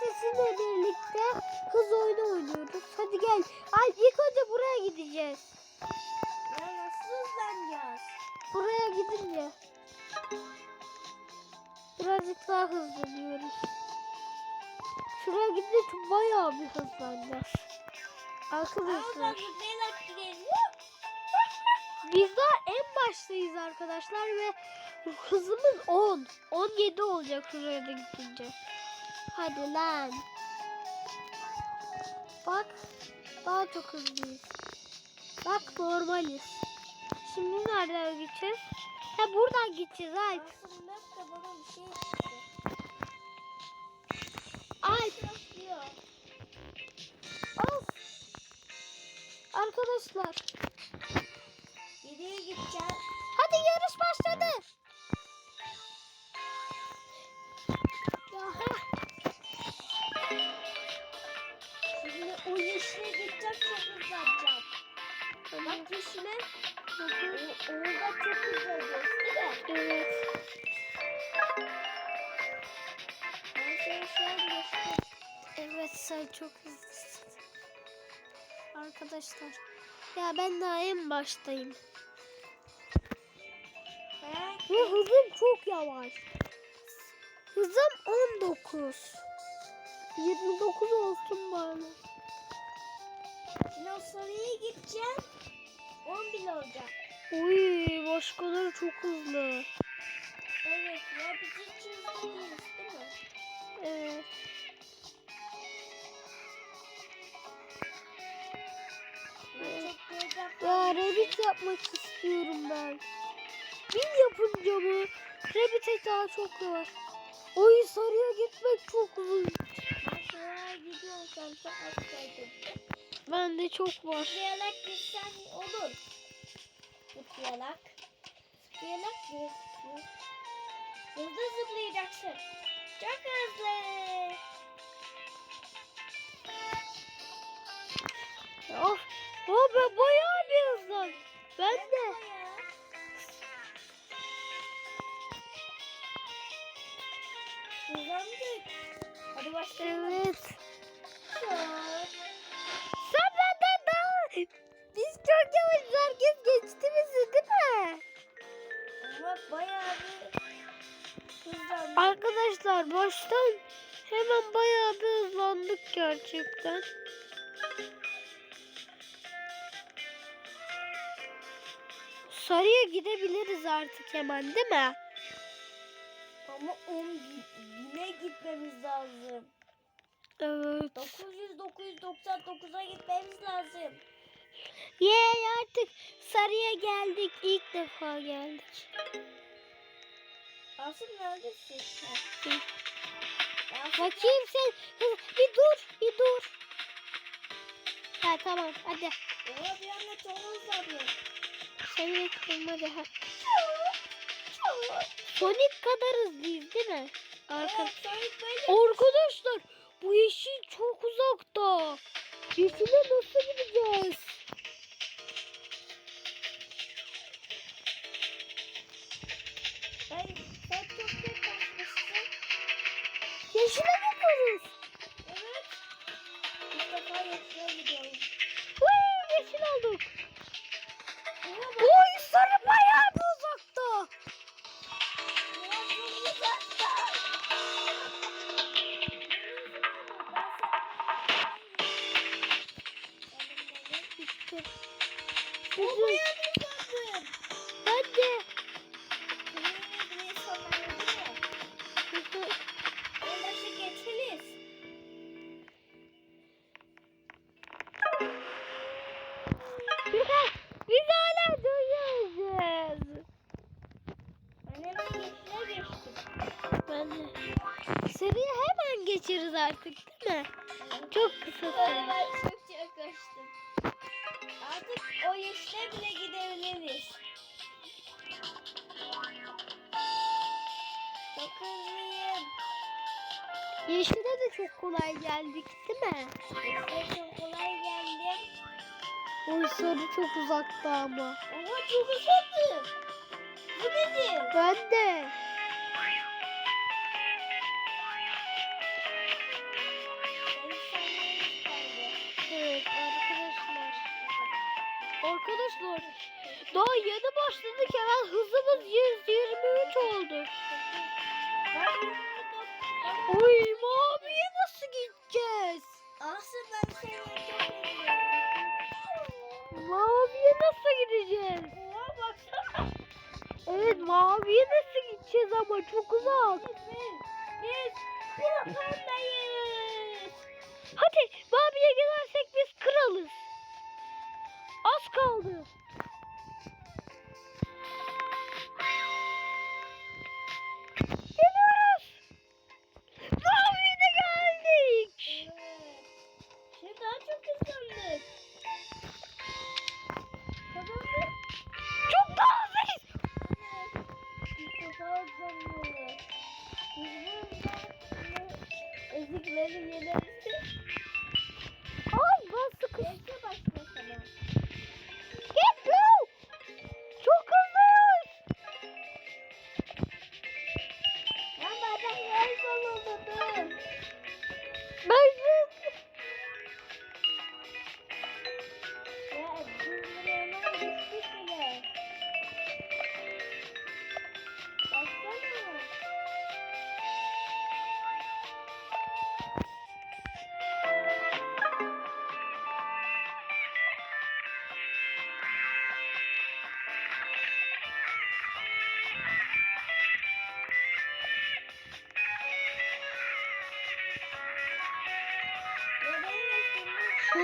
sizinle birlikte hız oyunu oynuyoruz. Hadi gel. Ay ilk önce buraya gideceğiz. Ya nasıl hızlanacağız? Buraya gidince birazcık daha hızlanıyoruz. Şuraya gidince çok bayağı bir hızlanacağız. Arkadaşlar biz daha en baştayız arkadaşlar ve hızımız 10. 17 olacak şuraya da gidince. Hadi lan. Bak daha çok hızlıyız. Bak normaliz. Şimdi nereden gideceğiz? Ha buradan gideceğiz Alp. Şey. Alp. Arkadaşlar. Çok hızlısın. Arkadaşlar. Ya ben daha en baştayım. Ve hızım çok yavaş. Hızım 19. 29 olsun bari. sarıya gideceğim. 10 bile olacak. Uy başkaları çok hızlı. Evet ya biz hiç hızlı değiliz değil mi? Evet. Yapmak istiyorum ben. Bin yapınca mı? Rabbit'e daha çok var. Oy sarıya gitmek çok uzun. Ben sarıya gidiyorum sen kaydın. Bende çok var. Zıplayarak gitsen olur. Zıplayarak. Zıplayarak gözüküyor. Hızlı zıplayacaksın. Çok hızlı. Bayağı bir hızlandık. Arkadaşlar baştan hemen bayağı bir hızlandık gerçekten. Sarıya gidebiliriz artık hemen değil mi? Ama 10 bine gitmemiz lazım. Evet. 900 999'a gitmemiz lazım. Yey artık sarıya geldik. İlk defa geldik. Asım neredesin? Bakayım sen. Bir dur, bir dur. Ha tamam hadi. Oha bir anda çok hızlanıyor. Sen bekleyin hadi. Ha. Sonic kadar hızlıyız değil mi? Arka... Evet. Arkadaşlar bu yeşil çok uzakta. Yeşile nasıl Ondaşı geçeriz. Biz hala duyuyoruz. Ben de. Sarıya hemen geçeriz artık değil mi? Çok kısa. Ben çok yaklaştım. Artık o yeşile bile gidebiliriz. Çok hızlıyım. Yeşile de çok kolay geldik değil mi? Yeşile çok kolay geldim. Oy sarı çok uzakta ama. Oha çok hızlandım. Bu nedir? Ben de. Arkadaşlar. Daha yeni başladık hemen hızımız 123 oldu. Oy maviye nasıl gideceğiz? Asıl ben çok Maviye nasıl gideceğiz? Oha baksana. Evet maviye nasıl gideceğiz ama çok uzak. Biz, Burhan'dayız. Hadi maviye gidersek biz kralız. Az kaldı. Bu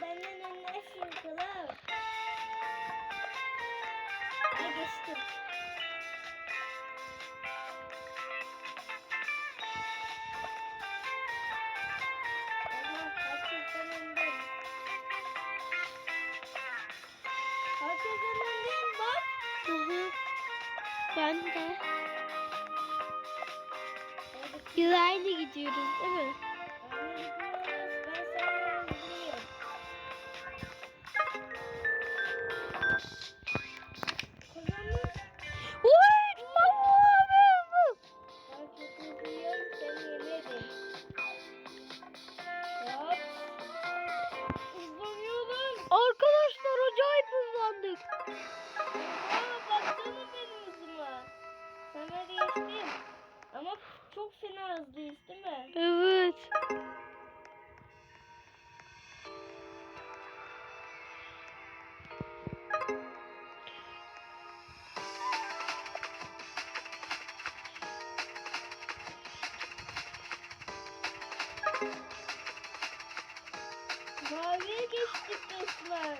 benden sırtılır. Ha geçtim. Değil mi? Evet. Maviye geçtik resmen.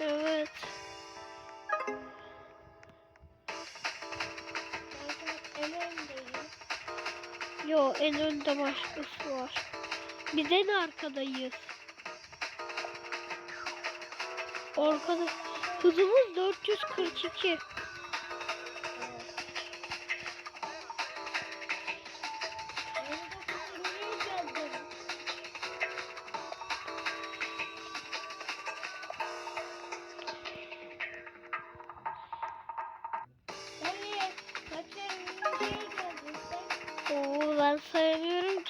Evet. Yo en önde başkası var. Biz en arkadayız. Arkada hızımız 442.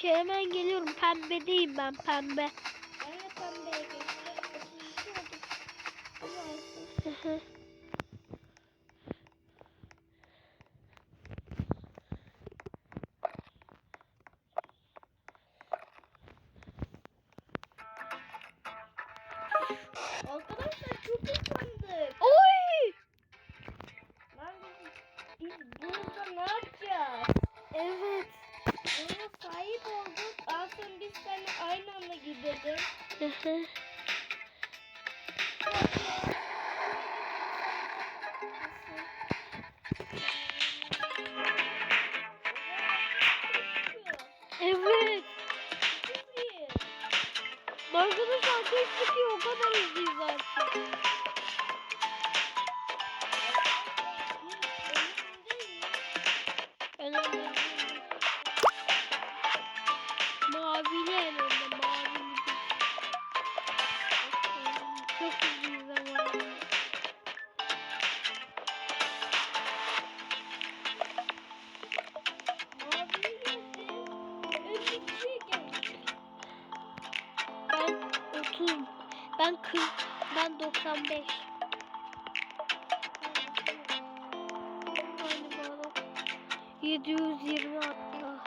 ki hemen geliyorum. Pembedeyim ben pembe. Hı hı. Arkadaşlar çok hızlandık. Arkadaşlar keşke ki o kadar hızlıyız Ben 40. Ben 95. Yedi yüz yirmi hatta.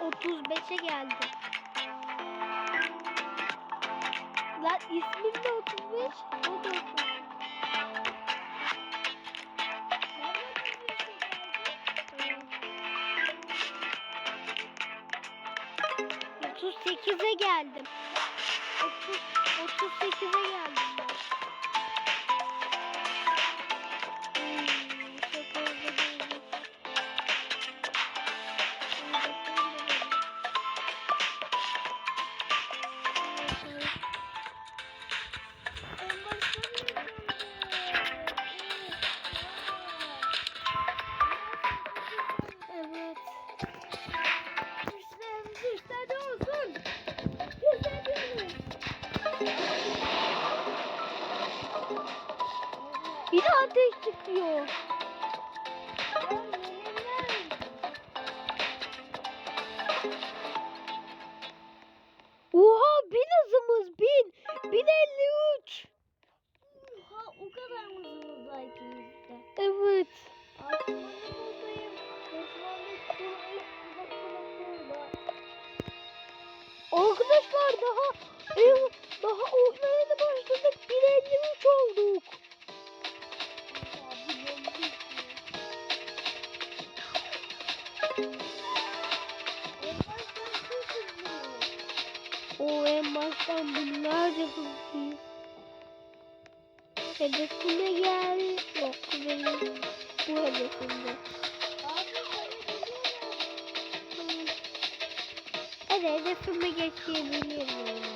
Otuz beşe geldim. Lan ismim de otuz beş. O da otuz beş. 8'e geldim. 30, 38'e geldim ben. En baştan binlerce hızlıyız. Hedefime gel. Yok benim bu hedefimde. Hadi hedefime geçebilirim.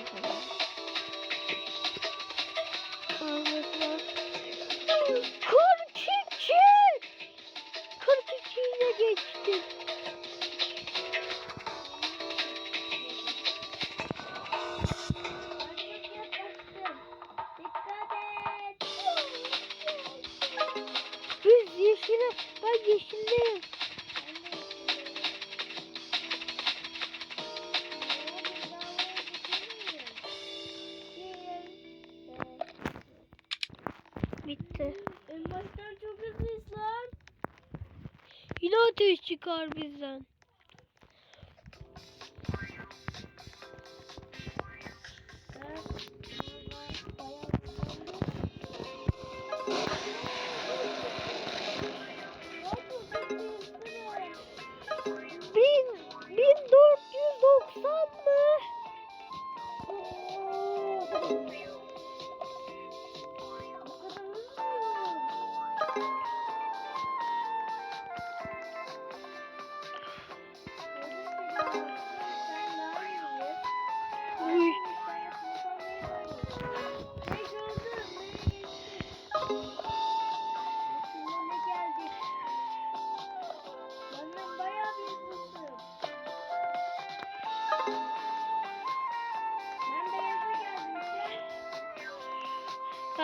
Baştan çok hızlıyız lan. Yine ateş çıkar bizden.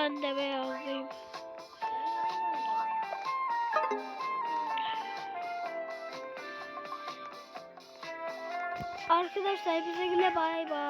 Ben de beyazdayım. Arkadaşlar bize güle bay bay.